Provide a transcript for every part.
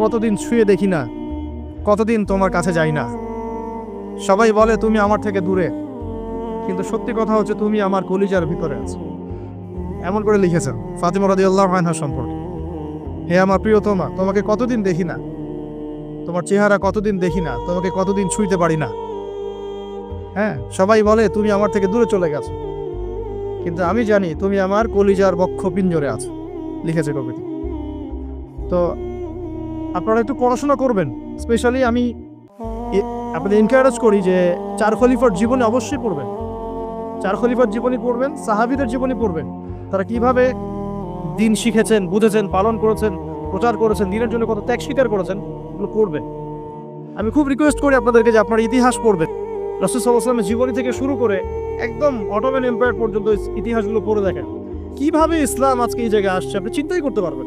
কতদিন ছুঁয়ে দেখি না, কতদিন তোমার কাছে যাই না। সবাই বলে, তুমি আমার থেকে দূরে। কিন্তু সত্যি কথা হচ্ছে, তুমি আমার কলিজার ভিতরে আছো। এমন করে লিখেছেন ফাতিমা রাদিয়াল্লাহু আনহা সম্পর্কে। হে আমার প্রিয়তমা, তোমাকে কতদিন দেখি না? তোমার চেহারা কতদিন দেখি না? তোমাকে কতদিন ছুঁইতে পারি না? হ্যাঁ সবাই বলে, তুমি আমার থেকে দূরে চলে গেছো। কিন্তু আমি জানি, তুমি আমার কলিজার বক্ষ পিঞ্জরে আছো, লিখেছে কবিতা তো আপনারা একটু পড়াশোনা করবেন। স্পেশালি আমি আপনাদের এনকারেজ করি যে চার খলিফার জীবনে অবশ্যই পড়বেন। চার খলিফার জীবনী পড়বেন, সাহাবিদের জীবনী পড়বেন। তারা কীভাবে দিন শিখেছেন, বুঝেছেন, পালন করেছেন, প্রচার করেছেন, দিনের জন্য কত ত্যাগ স্বীকার করেছেন, এগুলো পড়বেন আমি খুব রিকোয়েস্ট করি আপনাদেরকে যে আপনারা ইতিহাস পড়বেন। রসুল সাল্লাহামের জীবনী থেকে শুরু করে একদম অটোম্যান এম্পায়ার পর্যন্ত ইতিহাসগুলো পড়ে দেখেন। কীভাবে ইসলাম আজকে এই জায়গায় আসছে, আপনি চিন্তাই করতে পারবেন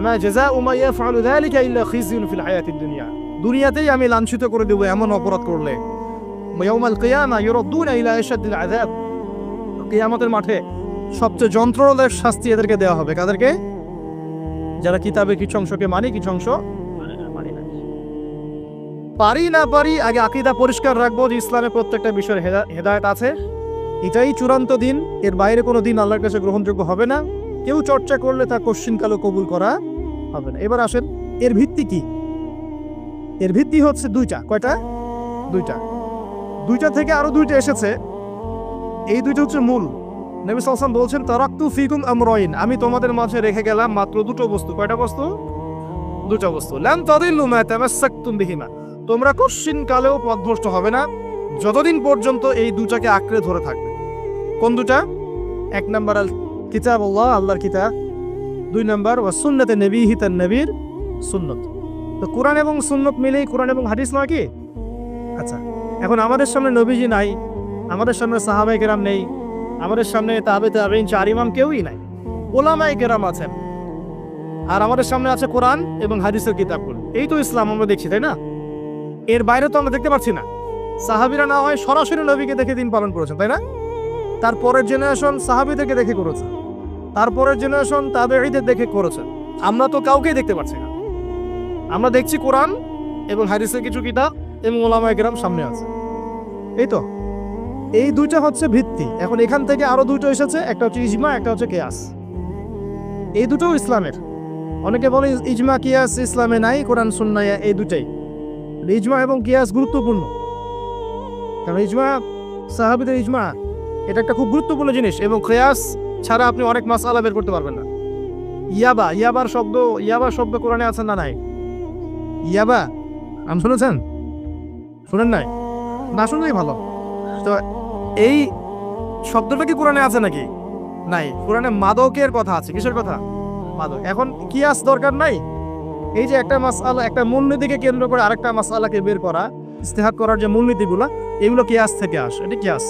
মা জাযাউ মা ইয়াফআলু যালিকা দুনিয়া দুনিয়াতেই আমি লাঞ্ছিত করে দেব এমন অপরাধ করলে। ইয়াউমাল কিয়ামা ইউরদ্দুনা মাঠে সবচেয়ে যন্ত্রণাদায়ক শাস্তি এদেরকে দেওয়া হবে। কাদেরকে? যারা কিতাবে কিছু অংশকে মানে কিছু অংশ মানে মানে পারি না পারি, আগে আকিদা পরিষ্কার রাখব যে ইসলামের প্রত্যেকটা বিষয়ের হেদায়ত আছে। এটাই চূড়ান্ত দিন, এর বাইরে কোনো দিন আল্লাহর কাছে গ্রহণযোগ্য হবে না। কেউ চর্চা করলে তা কোশ্চিনকালও কবুল করা হবে না। এবার আসেন, এর ভিত্তি কি? এর ভিত্তি হচ্ছে দুইটা। কয়টা? দুইটা। দুইটা থেকে আরও দুইটা এসেছে। এই দুইটা হচ্ছে মূল। নবী সালসাম বলছেন, তারাক্তু ফিকুম আমরাইন। আমি তোমাদের মাঝে রেখে গেলাম মাত্র দুটো বস্তু। কয়টা বস্তু? দুটো বস্তু। লাম তাদিল্লু মা তামাসসাকতুম বিহিমা। তোমরা কোশ্চিন কালেও পথভ্রষ্ট হবে না। যতদিন পর্যন্ত এই দুটাকে আঁকড়ে ধরে থাকবে। কোন দুটা? এক নাম্বার আল কিতাব আল্লাহ, আল্লাহর কিতাব। দুই নম্বর, ওয়া সুন্নতে নবীহি তার নবীর সুন্নত। তো কোরআন এবং সুন্নত মিলেই কোরআন এবং হাদিস নয় কি? আচ্ছা এখন আমাদের সামনে নবীজি নাই, আমাদের সামনে সাহাবাই কেরাম নেই, আমাদের সামনে তাবে তাবেইন, চার ইমাম কেউই নাই ওলামাই কেরাম আছেন। আর আমাদের সামনে আছে কোরআন এবং হাদিসের কিতাবগুলো। এই তো ইসলাম, আমরা দেখছি, তাই না? এর বাইরে তো আমরা দেখতে পাচ্ছি না। সাহাবিরা না হয় সরাসরি নবীকে দেখে দিন পালন করেছেন, তাই না? তারপরের জেনারেশন সাহাবিদেরকে দেখে করেছে। তারপরের জেনারেশন তাবেঈদের দেখে করেছে। আমরা তো কাউকেই দেখতে পাচ্ছি না। আমরা দেখছি কোরআন এবং হারিসের কিছু কিতাব এবং ওলামায়ে কেরাম সামনে আছে। এই তো। এই দুইটা হচ্ছে ভিত্তি। এখন এখান থেকে আরও দুটো এসেছে, একটা হচ্ছে ইজমা, একটা হচ্ছে কেয়াস। এই দুটোও ইসলামের। অনেকে বলে ইজমা, কিয়াস ইসলামে নাই, কোরআন সুন্নায় এই দুটাই ইজমা এবং কিয়াস গুরুত্বপূর্ণ। কারণ ইজমা, সাহাবিদের ইজমা এটা একটা খুব গুরুত্বপূর্ণ জিনিস এবং কেয়াস ছাড়া আপনি অনেক মাসালা বের করতে পারবেন না। ইয়াবা, ইয়াবার শব্দ, ইয়াবা শব্দ কোরআনে আছে না নাই? ইয়াবা নাম শুনেছেন? শুনেন নাই? না শুনলেই ভালো। তো এই শব্দটা কি কোরআনে আছে নাকি? নাই, কোরআনে মাদকের কথা আছে। কিসের কথা? মাদক। এখন কিয়াস দরকার নাই? এই যে একটা মাসালা, একটা মূলনীতিকে কেন্দ্র করে আরেকটা মাসালাকে বের করা ইস্তেহাত করার যে মূলনীতিগুলো, এগুলো কিয়াস থেকে আসে। এটা কিয়াস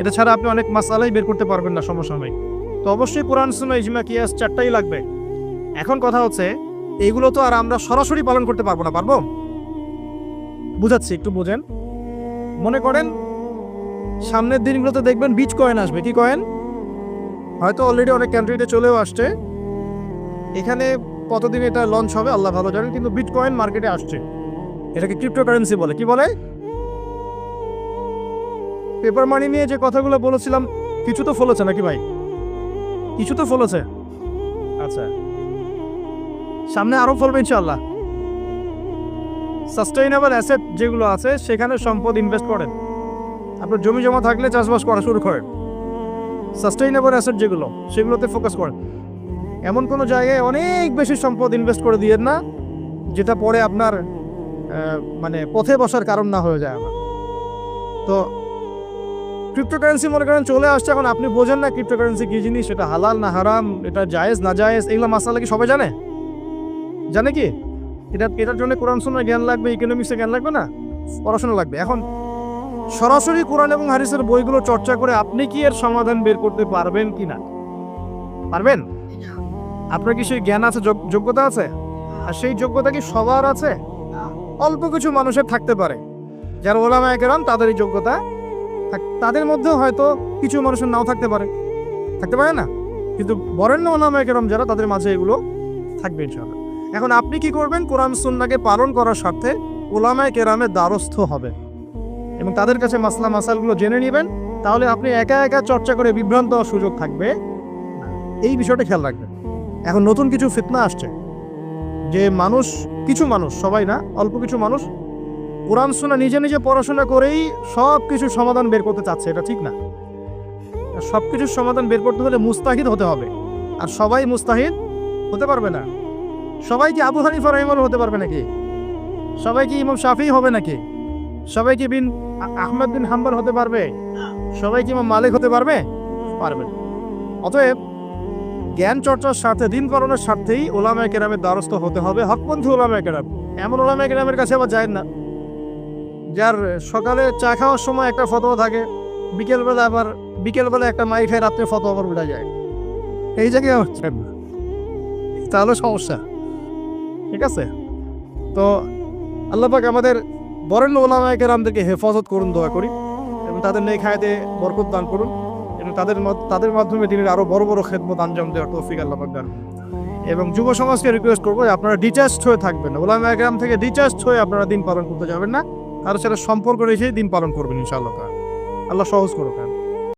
এটা ছাড়া আপনি অনেক মাসালাই বের করতে পারবেন না সমসাময়িক তো অবশ্যই কোরআন, সুন্নাহ, ইজমা, কিয়াস চারটাই লাগবে। এখন কথা হচ্ছে এইগুলো তো আর আমরা সরাসরি পালন করতে পারব না, পারব? বুঝাচ্ছি, একটু বোঝেন। মনে করেন, সামনের দিনগুলোতে দেখবেন বিচ কয়েন আসবে। কি কয়েন? হয়তো অলরেডি অনেক কান্ট্রিতে চলেও আসছে। এখানে কতদিন এটা লঞ্চ হবে, আল্লাহ ভালো জানেন, কিন্তু বিট কয়েন মার্কেটে আসছে। এটাকে ক্রিপ্টোকারেন্সি বলে। কি বলে? পেপার মানি নিয়ে যে কথাগুলো বলেছিলাম, কিছু তো ফলেছে নাকি ভাই? কিছু তো ফলেছে। আচ্ছা। সামনে আরও ফলবে ইনশাল্লাহ সাস্টেইনেবল অ্যাসেট যেগুলো আছে, সেখানে সম্পদ ইনভেস্ট করেন। আপনার জমি জমা থাকলে চাষবাস করা শুরু করেন। সাস্টেইনেবল অ্যাসেট যেগুলো, সেগুলোতে ফোকাস করেন। এমন কোনো জায়গায় অনেক বেশি সম্পদ ইনভেস্ট করে দিয়েন না, যেটা পরে আপনার মানে পথে বসার কারণ না হয়ে যায় আমার। তো ক্রিপ্টোকারেন্সি মনে করেন চলে আসছে, এখন আপনি বোঝেন না ক্রিপ্টোকারেন্সি কি জিনিস সেটা হালাল না হারাম, এটা জায়েজ না জায়েজ, এগুলো মাসালা কি সবাই জানে? জানে কি? এটা, এটার জন্য কোরআন শোনার জ্ঞান লাগবে ইকোনমিক্সের জ্ঞান লাগবে না? পড়াশোনা লাগবে। এখন সরাসরি কোরআন এবং হারিসের বইগুলো চর্চা করে আপনি কি এর সমাধান বের করতে পারবেন কি না? পারবেন? আপনার কি সেই জ্ঞান আছে, যোগ- যোগ্যতা আছে? আর সেই যোগ্যতা কি সবার আছে? অল্প কিছু মানুষের থাকতে পারে। যারা ওলামা একেরাম তাদের এই যোগ্যতা তাদের মধ্যেও হয়তো কিছু মানুষের নাও থাকতে পারে। থাকতে পারে না? কিন্তু বরেণ্য ওলামা একেরাম যারা, তাদের মাঝে এগুলো থাকবে ইনশাআল্লাহ। এখন আপনি কি করবেন? কোরআন সুন্নাকে পালন করার স্বার্থে ওলামায় কেরামের দ্বারস্থ হবে এবং তাদের কাছে মাসলা মাসালগুলো জেনে নেবেন। তাহলে আপনি একা একা চর্চা করে বিভ্রান্ত হওয়ার সুযোগ থাকবে এই বিষয়টা খেয়াল রাখবেন। এখন নতুন কিছু ফিতনা আসছে। যে মানুষ, কিছু মানুষ, সবাই না, অল্প কিছু মানুষ কোরআন শোনা নিজে নিজে পড়াশোনা করেই সব কিছুর সমাধান বের করতে চাচ্ছে, এটা ঠিক না? সব কিছুর সমাধান বের করতে হলে মুস্তাহিদ হতে হবে। আর সবাই মুস্তাহিদ হতে পারবে না। সবাই কি আবু হানিফা রহিমল হতে পারবে নাকি? সবাই কি ইমাম শাফি হবে নাকি? সবাই কি বিন আহমদ বিন হাম্বল হতে পারবে? সবাই কি ইমাম মালিক হতে পারবে? পারবে। অতএব জ্ঞান চর্চার স্বার্থে, দিন পালনের স্বার্থেই ওলামায় কেরামের দ্বারস্থ হতে হবে। হকপন্থী ওলামায় কেরাম, এমন ওলামায় কেরামের কাছে আবার যায় না। যার সকালে চা খাওয়ার সময় একটা ফতোয়া থাকে, বিকেলবেলা আবার বিকেলবেলা একটা মাই খায় রাত্রে ফতোয়া আবার উঠে যায়। এই জায়গায় হচ্ছে তাহলে সমস্যা। ঠিক আছে? তো আল্লাহ পাক আমাদের বরেণ্য ওলামায় কেরামদেরকে হেফাজত করুন, দোয়া করি, এবং তাদের নেই খায়তে বরকত দান করুন, এবং তাদের তাদের মাধ্যমে তিনি আরও বড় বড় খেদমত আঞ্জাম দেওয়ার তৌফিক আল্লাহ পাক দান এবং যুব সমাজকে রিকোয়েস্ট করব আপনারা ডিচার্জড হয়ে থাকবেন ওলামা গ্রাম থেকে ডিচার্জড হয়ে আপনারা দিন পালন করতে যাবেন না। কারও সাথে সম্পর্ক রেখে দিন পালন করবেন ইনশাআল্লাহ। আল্লাহ সহজ করো করুক